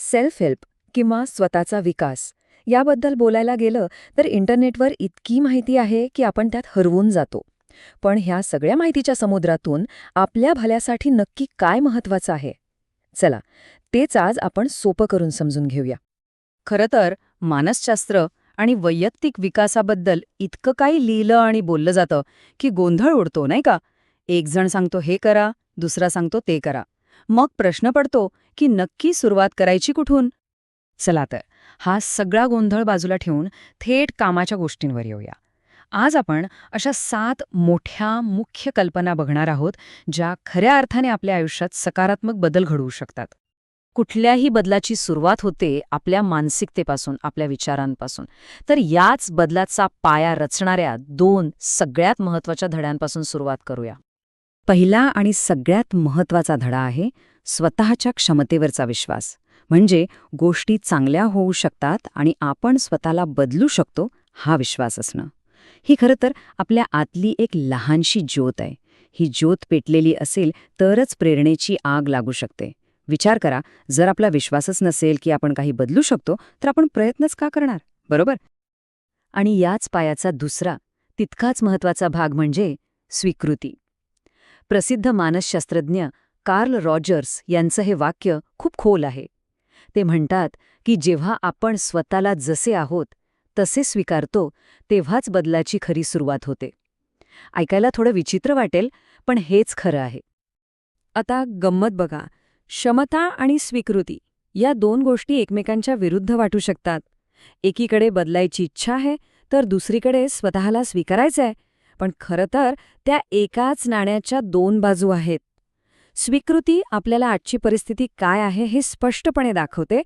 Self help किंवा स्वतःचा विकास याबद्दल बोलायला गेलं तर इंटरनेटवर इतकी माहिती आहे की आपण त्यात हरवून जातो. पण ह्या सगळ्या माहितीच्या समुद्रातून आपल्या भल्यासाठी नक्की काय महत्वाचं आहे? चला तेच आज आपण सोपं करून समजून घेऊया. खरं तर मानसशास्त्र आणि वैयक्तिक विकासाबद्दल इतकं काही लिहिलं आणि बोललं जातं की गोंधळ उडतो नाही का? एक जण सांगतो हे करा. दुसरा सांगतो ते करा. मग प्रश्न पडतो की नक्की सुरुवात करायची कुठून? चला तर हा सगळा गोंधळ बाजूला ठेवून थेट कामाच्या गोष्टींवर येऊया. आज आपण अशा सात मोठ्या मुख्य कल्पना बघणार आहोत ज्या खऱ्या अर्थाने आपल्या आयुष्यात सकारात्मक बदल घडवू शकतात. कुठल्याही बदलाची सुरुवात होते आपल्या मानसिकतेपासून आपल्या विचारांपासून. तर याच बदलाचा पाया रचणाऱ्या दोन सगळ्यात महत्त्वाच्या धड्यांपासून सुरुवात करूया. पहिला आणि सगळ्यात महत्त्वाचा धडा आहे स्वतःच्या क्षमतेवरचा विश्वास. म्हणजे गोष्टी चांगल्या होऊ शकतात आणि आपण स्वतःला बदलू शकतो हा विश्वास असणं. ही खरं तर आपल्या आतली एक लहानशी ज्योत आहे. ही ज्योत पेटलेली असेल तरच प्रेरणेची आग लागू शकते. विचार करा जर आपला विश्वासच नसेल की आपण काही बदलू शकतो तर आपण प्रयत्नच का करणार? बरोबर? आणि याच पायाचा दुसरा तितकाच महत्त्वाचा भाग म्हणजे स्वीकृती. प्रसिद्ध मानसशास्त्रज्ञ कार्ल रॉजर्स यांचं हे वाक्य खूप खोल आहे. ते म्हणतात की जेव्हा आपण स्वतःला जसे आहोत तसे स्वीकारतो तेव्हाच बदलाची खरी सुरुवात होते. ऐकायला थोडं विचित्र वाटेल पण हेच खरं आहे. आता गंमत बघा. क्षमता आणि स्वीकृती या दोन गोष्टी एकमेकांच्या विरुद्ध वाटू शकतात. एकीकडे बदलायची इच्छा आहे तर दुसरीकडे स्वतःला स्वीकारायचं आहे पण खरं तर त्या एकाच नाण्याच्या दोन बाजू आहेत. स्वीकृती आपल्याला आजची परिस्थिती काय आहे हे स्पष्टपणे दाखवते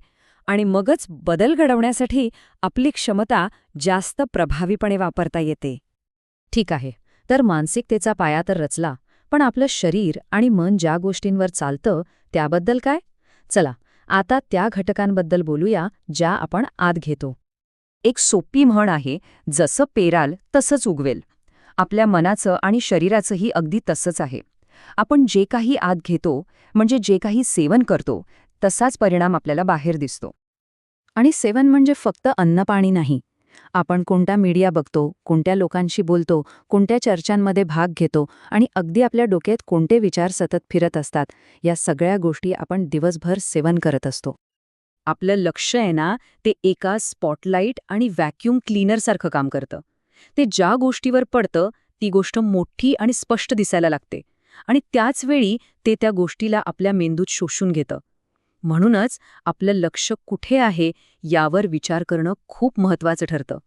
आणि मगच बदल घडवण्यासाठी आपली क्षमता जास्त प्रभावीपणे वापरता येते. ठीक आहे तर मानसिकतेचा पाया तर रचला पण आपलं शरीर आणि मन ज्या गोष्टींवर चालतं त्याबद्दल काय? चला आता त्या घटकांबद्दल बोलूया ज्या आपण आत घेतो. एक सोपी म्हण आहे जसं पेराल तसंच उगवेल. आपल्या मनाचं आणि शरीराचंही अगदी तसंच आहे. आपण जे काही आत घेतो म्हणजे जे काही सेवन करतो तसाच परिणाम आपल्याला बाहेर दिसतो. आणि सेवन म्हणजे फक्त अन्नपाणी नाही. आपण कोणता मीडिया बघतो कोणत्या लोकांशी बोलतो कोणत्या चर्चांमध्ये भाग घेतो आणि अगदी आपल्या डोक्यात कोणते विचार सतत फिरत असतात या सगळ्या गोष्टी आपण दिवसभर सेवन करत असतो. आपलं लक्ष आहे ना ते एका स्पॉटलाईट आणि व्हॅक्यूम क्लीनरसारखं काम करतं. ते ज्या गोष्टीवर पडतं ती गोष्ट मोठी आणि स्पष्ट दिसायला लागते. आणि त्याच वेळी ते त्या गोष्टीला आपल्या मेंदूत शोषून घेतं. म्हणूनच आपलं लक्ष कुठे आहे यावर विचार करणं खूप महत्वाचं ठरतं.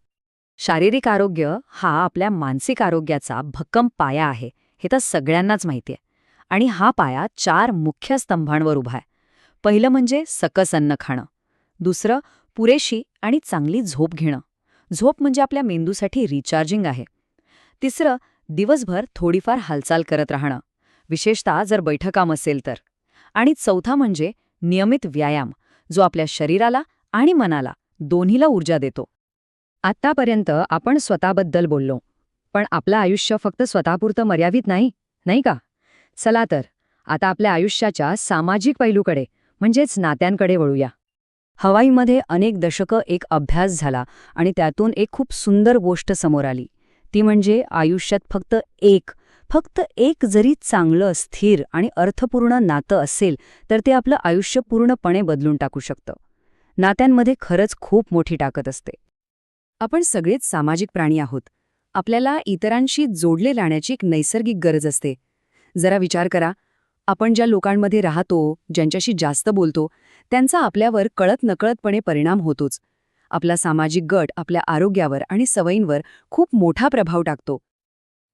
शारीरिक आरोग्य हा आपल्या मानसिक आरोग्याचा भक्कम पाया आहे हे तर सगळ्यांनाच माहिती आहे. आणि हा पाया चार मुख्य स्तंभांवर उभा आहे. पहिलं म्हणजे सकस अन्न खाणं. दुसरं पुरेशी आणि चांगली झोप घेणं. झोप म्हणजे आपल्या मेंदूसाठी रिचार्जिंग आहे. तिसरं दिवसभर थोडीफार हालचाल करत राहणं. विशेषतः जर बैठकाम असेल तर. आणि चौथा म्हणजे नियमित व्यायाम जो आपल्या शरीराला आणि मनाला दोन्हीला ऊर्जा देतो. आत्तापर्यंत आपण स्वतःबद्दल बोललो पण आपलं आयुष्य फक्त स्वतःपुरतं मर्यादित नाही नाही का? चला तर आता आपल्या आयुष्याच्या सामाजिक पैलूकडे म्हणजेच नात्यांकडे वळूया. हवाईमध्ये अनेक दशकं एक अभ्यास झाला आणि त्यातून एक खूप सुंदर गोष्ट समोर आली. ती म्हणजे आयुष्यात फक्त एक फक्त एक जरी चांगलं स्थिर आणि अर्थपूर्ण नातं असेल तर ते आपलं आयुष्य पूर्णपणे बदलून टाकू शकतं. नात्यांमध्ये खरंच खूप मोठी टाकत असते. आपण सगळेच सामाजिक प्राणी आहोत. आपल्याला इतरांशी जोडले राहण्याची एक नैसर्गिक गरज असते. जरा विचार करा. आपण ज्या लोकांमध्ये राहतो ज्यांच्याशी जास्त बोलतो त्यांचा आपल्यावर कळत नकळतपणे परिणाम होतोच. आपला सामाजिक गट आपल्या आरोग्यावर आणि सवयींवर खूप मोठा प्रभाव टाकतो.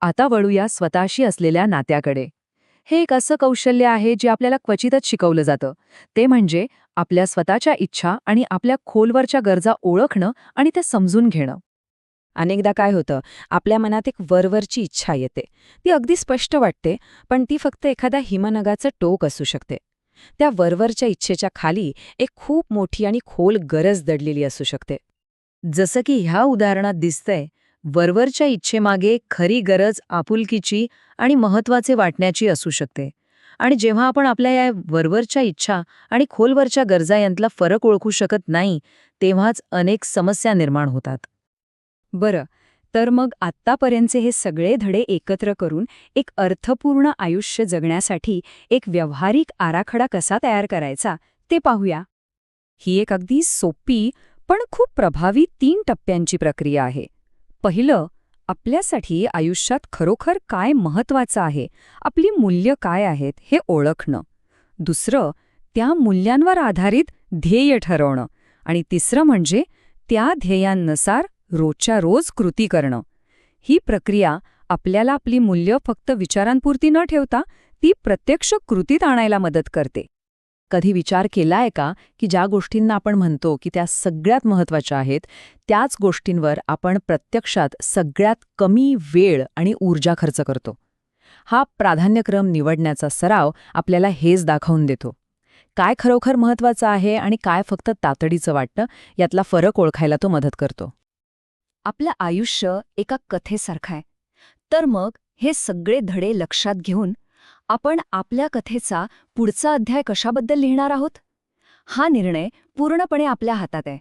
आता वळूया स्वतःशी असलेल्या नात्याकडे. हे एक असं कौशल्य आहे जे आपल्याला क्वचितच शिकवलं जातं. ते म्हणजे आपल्या स्वतःच्या इच्छा आणि आपल्या खोलवरच्या गरजा ओळखणं आणि त्या समजून घेणं. अनेकदा काय होतं? आपल्या मनात एक वरवरची इच्छा येते. ती अगदी स्पष्ट वाटते पण ती फक्त एखाद्या हिमनगाचं टोक असू शकते. त्या वरवरच्या इच्छेच्या खाली एक खूप मोठी आणि खोल गरज दडलेली असू शकते. जसं की ह्या उदाहरणात दिसतंय वरवरच्या इच्छेमागे खरी गरज आपुलकीची आणि महत्त्वाचे वाटण्याची असू शकते. आणि जेव्हा आपण आपल्या या वरवरच्या इच्छा आणि खोलवरच्या गरजा यांतला फरक ओळखू शकत नाही तेव्हाच अनेक समस्या निर्माण होतात. बरं तर मग आत्तापर्यंतचे हे सगळे धडे एकत्र करून एक अर्थपूर्ण आयुष्य जगण्यासाठी एक व्यावहारिक आराखडा कसा तयार करायचा ते पाहूया. ही एक अगदी सोपी पण खूप प्रभावी तीन टप्प्यांची प्रक्रिया आहे. पहिलं आपल्यासाठी आयुष्यात खरोखर काय महत्वाचं आहे? आपली मूल्य काय आहेत हे ओळखणं. दुसरं त्या मूल्यांवर आधारित ध्येय ठरवणं. आणि तिसरं म्हणजे त्या ध्येयांनुसार रोजच्या रोज कृती करणं. ही प्रक्रिया आपल्याला आपली मूल्य फक्त विचारांपुरती न ठेवता ती प्रत्यक्ष कृतीत आणायला मदत करते. कधी विचार केलाय का की ज्या गोष्टींना आपण म्हणतो की त्या सगळ्यात महत्त्वाच्या आहेत त्याच गोष्टींवर आपण प्रत्यक्षात सगळ्यात कमी वेळ आणि ऊर्जा खर्च करतो. हा प्राधान्यक्रम निवडण्याचा सराव आपल्याला हेच दाखवून देतो. काय खरोखर महत्त्वाचं आहे आणि काय फक्त तातडीचं वाटतं यातला फरक ओळखायला तो मदत करतो. आपलं आयुष्य एका कथेसारखं आहे. तर मग हे सगळे धडे लक्षात घेऊन आपण आपल्या कथेचा पुढचा अध्याय कशाबद्दल लिहिणार आहोत? हा निर्णय पूर्णपणे आपल्या हातात आहे.